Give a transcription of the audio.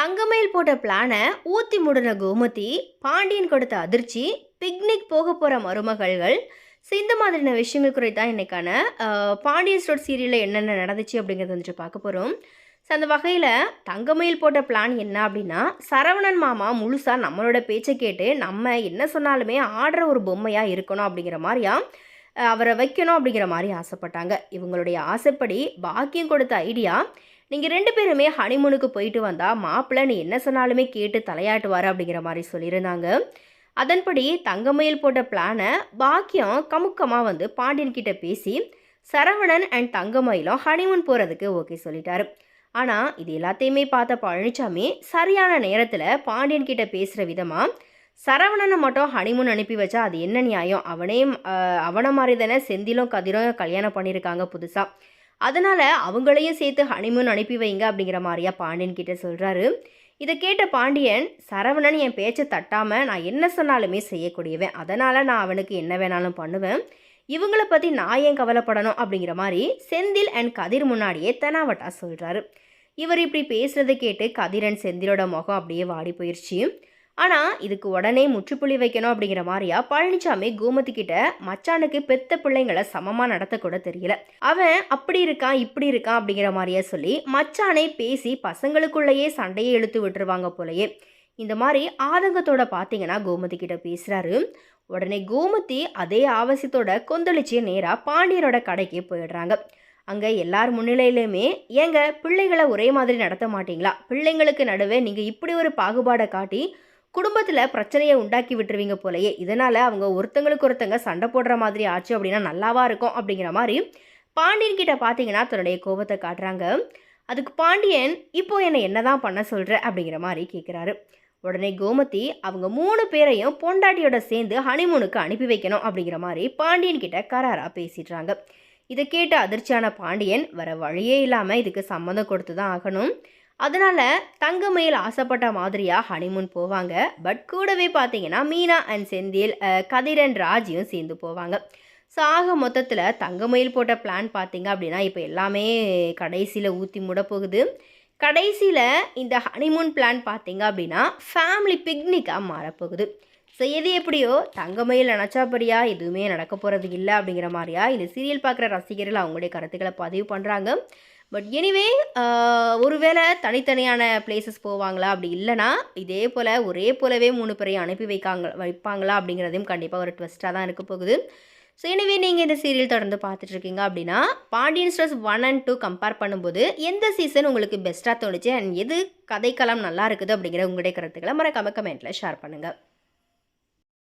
தங்கமயில் போட்ட பிளானை ஊத்தி முடின கோமதி பாண்டியன் கொடுத்த அதிர்ச்சி பிக்னிக் போக போகிற மருமகள்கள் ஸோ இந்த மாதிரியான விஷயங்கள் குறித்து தான் இன்றைக்கான பாண்டியன் ஸ்டோர் சீரியலில் என்னென்ன நடந்துச்சு அப்படிங்கிறத வந்துட்டு பார்க்க போகிறோம் ஸோ அந்த வகையில் தங்கமயில் போட்ட பிளான் என்ன அப்படின்னா சரவணன் மாமா முழுசாக நம்மளோட பேச்சை கேட்டு நம்ம என்ன சொன்னாலுமே ஆடுற ஒரு பொம்மையாக இருக்கணும் அப்படிங்கிற மாதிரியா அவரை வைக்கணும் அப்படிங்கிற மாதிரி ஆசைப்பட்டாங்க. இவங்களுடைய ஆசைப்படி பாக்கியம் கொடுத்த ஐடியா நீங்கள் ரெண்டு பேருமே ஹனிமூனுக்கு போயிட்டு வந்தால் மாப்பிள்ளை நீ என்ன சொன்னாலுமே கேட்டு தலையாட்டுவார் அப்படிங்கிற மாதிரி சொல்லியிருந்தாங்க. அதன்படி தங்கமயில் போட்ட பிளானை பாக்கியம் கமுக்கமாக வந்து பாண்டியன் கிட்ட பேசி சரவணன் அண்ட் தங்கமயிலும் ஹனிமூன் போகிறதுக்கு ஓகே சொல்லிட்டாரு. ஆனால் இது எல்லாத்தையுமே பார்த்த பழனிசாமி சரியான நேரத்தில் பாண்டியன் கிட்ட பேசுகிற விதமாக சரவணனை மட்டும் ஹனிமூன் அனுப்பி வச்சா அது என்ன நியாயம்? அவனே அவனை மாதிரி தானே செந்திலும் கதிரும் கல்யாணம் பண்ணியிருக்காங்க புதுசாக அதனால் அவங்களையும் சேர்த்து ஹனிமூன் அனுப்பி வைங்க அப்படிங்கிற மாதிரியா பாண்டியன் கிட்டே சொல்கிறாரு இதை கேட்ட பாண்டியன் சரவணன் என் பேச்சை தட்டாமல் நான் என்ன சொன்னாலுமே செய்யக்கூடியவன். அதனால் நான் அவனுக்கு என்ன வேணாலும் பண்ணுவேன். இவங்கள பற்றி நான் ஏன் கவலைப்படணும் அப்படிங்கிற மாதிரி செந்தில் அண்ட் கதிர் முன்னாடியே தெனாவட்டா சொல்கிறாரு இவர் இப்படி பேசுகிறத கேட்டு கதிரன் செந்திலோட முகம் அப்படியே வாடி போயிடுச்சு ஆனால் இதுக்கு உடனே முற்றுப்புள்ளி வைக்கணும் அப்படிங்கிற மாதிரியா பழனிசாமி கோமதி கிட்ட மச்சானுக்கு பெத்த பிள்ளைங்களை சமமாக நடத்தக்கூட தெரியல. அவன் அப்படி இருக்கான் இப்படி இருக்கான் அப்படிங்கிற மாதிரியா சொல்லி மச்சானை பேசி பசங்களுக்குள்ளேயே சண்டையை இழுத்து விட்டுருவாங்க போலயே. இந்த மாதிரி ஆதங்கத்தோட பார்த்தீங்கன்னா கோமதி கிட்ட பேசுகிறாரு உடனே கோமதி அதே ஆவசியத்தோட கொந்தளிச்சு நேராக பாண்டியனோட கடைக்கு போயிடுறாங்க. அங்கே எல்லார் முன்னிலையிலுமே ஏங்க பிள்ளைகளை ஒரே மாதிரி நடத்த மாட்டீங்களா? பிள்ளைங்களுக்கு நடுவே நீங்கள் இப்படி ஒரு பாகுபாடை காட்டி குடும்பத்தில் பிரச்சனையை உண்டாக்கி விட்டுருவீங்க போலயே இதனால் அவங்க ஒருத்தங்களுக்கு ஒருத்தங்க சண்டை போடுற மாதிரி ஆச்சு அப்படின்னா நல்லாவா இருக்கும் அப்படிங்கிற மாதிரி பாண்டியன் கிட்ட பார்த்தீங்கன்னா தன்னுடைய கோபத்தை காட்டுறாங்க. அதுக்கு பாண்டியன் இப்போ என்னை என்னதான் பண்ண சொல்கிற அப்படிங்கிற மாதிரி கேட்குறாரு உடனே கோமதி அவங்க மூணு பேரையும் பொண்டாட்டியோட சேர்ந்து ஹனிமூனுக்கு அனுப்பி வைக்கணும் அப்படிங்கிற மாதிரி பாண்டியன் கிட்ட கராராக பேசிடுறாங்க. இதை கேட்டு அதிர்ச்சியான பாண்டியன் வர வழியே இல்லாமல் இதுக்கு சம்மந்தம் கொடுத்து தான் ஆகணும். அதனால் தங்கமயில் ஆசைப்பட்ட மாதிரியாக ஹனிமூன் போவாங்க. பட் கூடவே பார்த்தீங்கன்னா மீனா அண்ட் செந்தில் கதிரன் கதிர் அண்ட் ராஜியும் சேர்ந்து போவாங்க. ஸோ ஆக மொத்தத்தில் தங்கமயில் போட்ட பிளான் பார்த்தீங்க அப்படின்னா இப்போ எல்லாமே கடைசியில் ஊற்றி முட போகுது. கடைசியில் இந்த ஹனிமூன் பிளான் பார்த்தீங்க அப்படின்னா ஃபேமிலி பிக்னிக்காக மாறப்போகுது. ஸோ எது எப்படியோ தங்கமயில் நினச்சாப்படியா எதுவுமே நடக்க போகிறது இல்லை அப்படிங்கிற மாதிரியா இந்த சீரியல் பார்க்குற ரசிகர்கள் அவங்களுடைய கருத்துக்களை பதிவு பண்ணுறாங்க பட் எனிவே ஒருவேளை தனித்தனியான பிளேசஸ் போவாங்களா? அப்படி இல்லைனா இதே போல் ஒரே போலவே மூணு பேரையும் அனுப்பி வைக்காங்க வைப்பாங்களா? அப்படிங்கிறதையும் கண்டிப்பாக ஒரு ட்விஸ்ட்டாக தான் இருக்க போகுது. ஸோ எனவே நீங்கள் இந்த சீரியல் தொடர்ந்து பார்த்துட்ருக்கீங்க அப்படின்னா Pandian stores one and two compare பண்ணும்போது எந்த சீசன் உங்களுக்கு பெஸ்ட்டாக தோணுச்சு? அண்ட் எது கதைக்களம் நல்லா இருக்குது அப்படிங்கிற உங்களுடைய கருத்துக்களை மறக்காம கமெண்ட்டில் ஷேர் பண்ணுங்கள்